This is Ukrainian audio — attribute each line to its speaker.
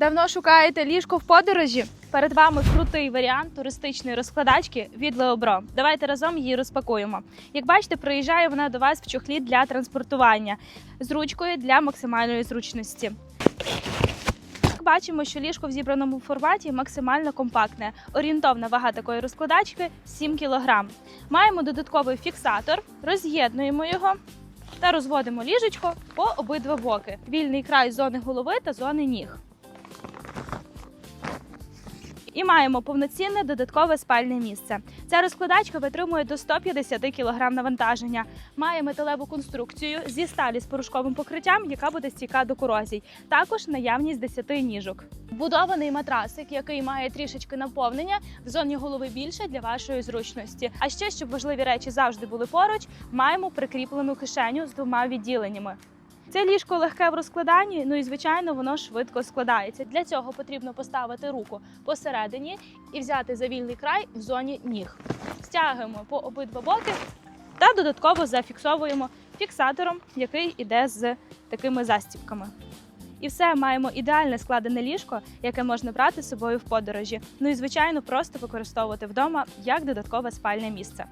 Speaker 1: Давно шукаєте ліжко в подорожі? Перед вами крутий варіант туристичної розкладачки від Леобро. Давайте разом її розпакуємо. Як бачите, приїжджає вона до вас в чохлі для транспортування з ручкою для максимальної зручності. Бачимо, що ліжко в зібраному форматі максимально компактне. Орієнтовна вага такої розкладачки 7 кг. Маємо додатковий фіксатор, роз'єднуємо його та розводимо ліжечко по обидва боки. Вільний край зони голови та зони ніг. І маємо повноцінне додаткове спальне місце. Ця розкладачка витримує до 150 кг навантаження. Має металеву конструкцію зі сталі з порошковим покриттям, яка буде стійка до корозій. Також наявність 10 ніжок. Вбудований матрасик, який має трішечки наповнення в зоні голови більше для вашої зручності. А ще щоб важливі речі завжди були поруч, маємо прикріплену кишеню з двома відділеннями. Це ліжко легке в розкладанні, ну і звичайно воно швидко складається. Для цього потрібно поставити руку посередині і взяти за вільний край в зоні ніг. Стягуємо по обидва боки та додатково зафіксовуємо фіксатором, який іде з такими застібками. І все маємо ідеальне складене ліжко, яке можна брати з собою в подорожі. Ну і звичайно, просто використовувати вдома як додаткове спальне місце.